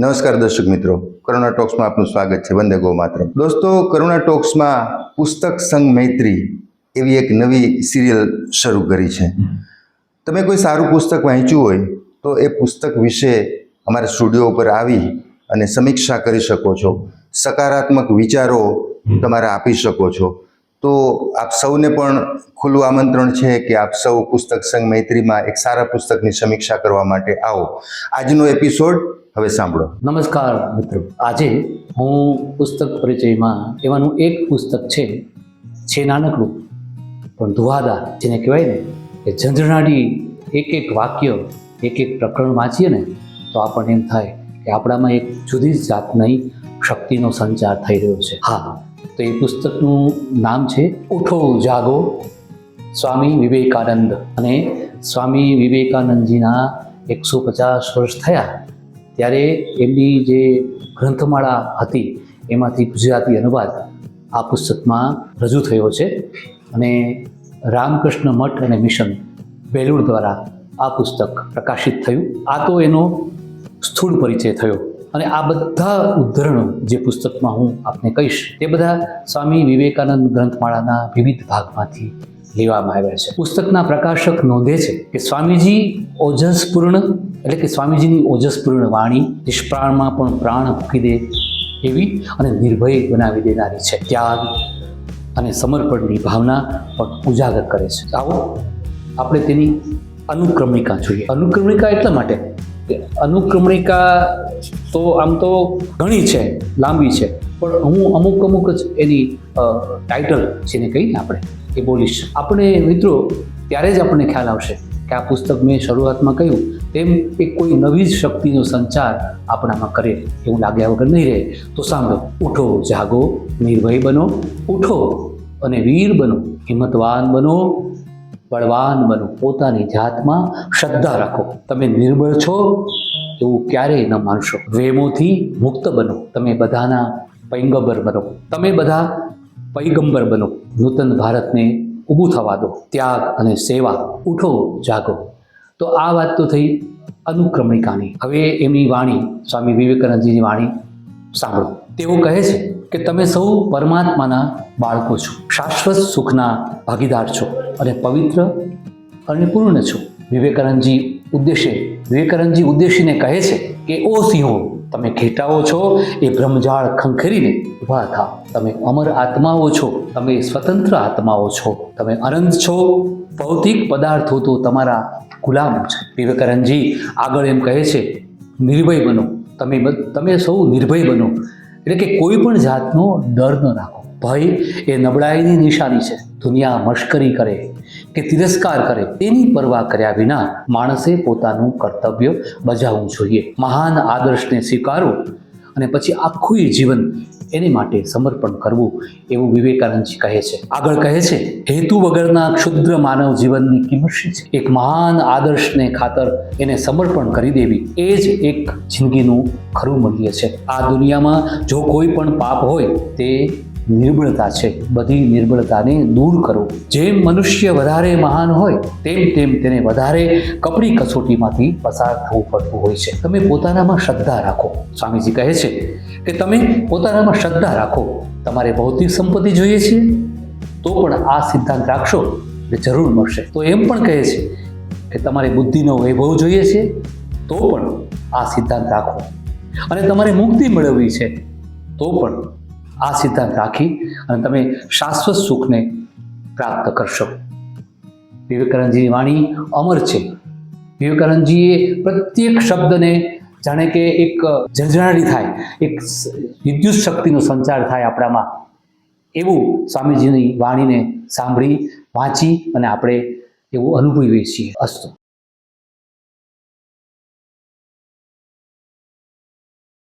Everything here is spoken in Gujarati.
નમસ્કાર દર્શક મિત્રો. કરુણા ટોક્સમાં આપનું સ્વાગત છે. વંદે ગો માત્ર દોસ્તો કરુણા ટોક્સમાં પુસ્તક સંઘ મૈત્રી એવી એક નવી સિરિયલ શરૂ કરી છે. તમે કોઈ સારું પુસ્તક વાંચ્યું હોય તો એ પુસ્તક વિશે અમારા સ્ટુડિયો ઉપર આવી અને સમીક્ષા કરી શકો છો. સકારાત્મક વિચારો તમારે આપી શકો છો. તો આપ સૌને પણ ખુલ્લું આમંત્રણ છે કે આપ સૌ પુસ્તક સંઘ મૈત્રીમાં એક સારા પુસ્તકની સમીક્ષા કરવા માટે આવો. આજનો એપિસોડ હવે સાંભળો. નમસ્કાર મિત્રો. આજે હું પુસ્તક પરિચયમાં એવાનું એક પુસ્તક છે છે નાનકડું. પણ દુહાદાર જેને કહેવાય ને કે ઝંઝણાડી એક એક વાક્ય એક એક પ્રકરણ વાંચીએ ને, તો આપણને એમ થાય કે આપણામાં એક જુદી જ જાતની શક્તિનો સંચાર થઈ રહ્યો છે. હા તો એ પુસ્તકનું નામ છે ઉઠો, જાગો. સ્વામી વિવેકાનંદ. અને સ્વામી વિવેકાનંદજીના એકસો પચાસ વર્ષ થયા ત્યારે એમની જે ગ્રંથમાળા હતી, એમાંથી ગુજરાતી અનુવાદ આ પુસ્તકમાં રજૂ થયો છે. અને રામકૃષ્ણ મઠ અને મિશન બેલુર દ્વારા આ પુસ્તક પ્રકાશિત થયું. આ તો એનો સ્થૂળ પરિચય થયો. અને આ બધા ઉદ્ધરણો જે પુસ્તકમાં હું આપને કહીશ, તે બધા સ્વામી વિવેકાનંદ ગ્રંથમાળાના વિવિધ ભાગમાંથી લેવામાં આવ્યા છે. પુસ્તકના પ્રકાશક નોંધે છે કે સ્વામીજી ઓજસપૂર્ણ, એટલે કે સ્વામીજીની ઓજસપૂર્ણ વાણી નિષ્પ્રાણમાં પણ પ્રાણ મૂકી દે એવી અને નિર્ભય બનાવી દેનારી છે. ત્યાગ અને સમર્પણની ભાવના પણ ઉજાગર કરે છે. આવો, આપણે તેની અનુક્રમણિકા જોઈએ. અનુક્રમણિકા એટલા માટે અનુક્રમણિકા તો આમ તો ઘણી છે, લાંબી છે. પણ હું અમુક અમુક જ એની ટાઇટલ જેને કહીને આપણે, એ બોલીશ. આપણે મિત્રો, ત્યારે જ આપણને ખ્યાલ આવશે કે આ પુસ્તક મેં શરૂઆતમાં કહ્યું, તેમ એ કોઈ નવી જ શક્તિનો સંચાર આપણામાં કરે, એવું લાગ્યા વગર નહીં રહે. તો સાંભળો, ઉઠો, જાગો, નિર્ભય બનો, ઉઠો અને વીર બનો, હિંમતવાન બનો બળવાન બનો. પોતાની જાતમાં શ્રદ્ધા રાખો. તમે નિર્બળ છો, એવું ક્યારેય ન માનશો. વેમોથી મુક્ત બનો. તમે બધાના પૈગંબર બનો. તમે બધા પૈગંબર બનો. નૂતન ભારતને ઊભું થવા દો. ત્યાગ અને સેવા ઉઠો, જાગો. તો આ વાત તો થઈ અનુક્રમણિકાની. હવે એમની વાણી, સ્વામી વિવેકાનંદજીની વાણી સાંભળો. તેઓ કહે છે કે તમે સૌ પરમાત્માના બાળકો છો. શાશ્વત સુખના ભાગીદાર છો અને પવિત્ર અને પૂર્ણ છો. વિવેકાનંદજી ઉદ્દેશે, વિવેકાનંદજી ઉદ્દેશીને કહે છે કે, ઓ સિંહો, તમે ઘેટાઓ છો, એ બ્રહ્મજાળ ખંખેરીને ઊભા થા. તમે અમર આત્માઓ છો, તમે સ્વતંત્ર આત્માઓ છો. તમે અનંત છો. ભૌતિક પદાર્થો તો તમારા ગુલામ છે. વિવેકાનંદજી આગળ એમ કહે છે, નિર્ભય બનો. તમે તમે સૌ નિર્ભય બનો. એટલે કે કોઈ પણ જાતનો ડર ન રાખો. ભય એ નબળાઈની નિશાની છે. દુનિયા મશ્કરી કરે કે તિરસ્કાર કરે તેની પરવા કર્યા વિના માણસે પોતાનું કર્તવ્ય બજાવવું જોઈએ. મહાન આદર્શને સ્વીકારો અને પછી આખું જીવન એની માટે સમર્પણ કરવું એવું વિવેકાનંદજી કહે છે. આગળ કહે છે, હેતુ વગરના ક્ષુદ્ર માનવ જીવનની કિંમત છે? એક મહાન આદર્શને ખાતર એને સમર્પણ કરી દેવી, એ જ એક જિંદગીનું ખરું મૂલ્ય છે. આ દુનિયામાં જો કોઈ પણ પાપ હોય, તે નિર્બળતા છે. બધી નિર્બળતાને દૂર કરો. જેમ મનુષ્ય વધારે મહાન હોય, તેમ તેમ તેને વધારે કપડી કસોટીમાંથી પસાર થવું પડતું હોય છે. તમે પોતાનામાં શ્રદ્ધા રાખો. સ્વામીજી કહે છે કે તમે પોતાનામાં શ્રદ્ધા રાખો. તમારે ભૌતિક સંપત્તિ જોઈએ છે? તો પણ આ સિદ્ધાંત રાખશો એટલે જરૂર મળશે. તો એમ પણ કહે છે કે તમારે બુદ્ધિનો વૈભવ જોઈએ છે? તો પણ આ સિદ્ધાંત રાખો. અને તમારે મુક્તિ મેળવવી છે? તો પણ આ સિદ્ધાંત રાખી અને તમે શાશ્વત સુખને પ્રાપ્ત કરશો. વિવેકાનંદજીની વાણી અમર છે. વિવેકાનંદજીએ પ્રત્યેક શબ્દને જાણે કે એક ઝંઝણાટી થાય, એક વિદ્યુત શક્તિનો સંચાર થાય આપણામાં. એવું સ્વામીજીની વાણીને સાંભળી, વાંચી અને આપણે એવું અનુભવીએ છીએ. અસ્તુ.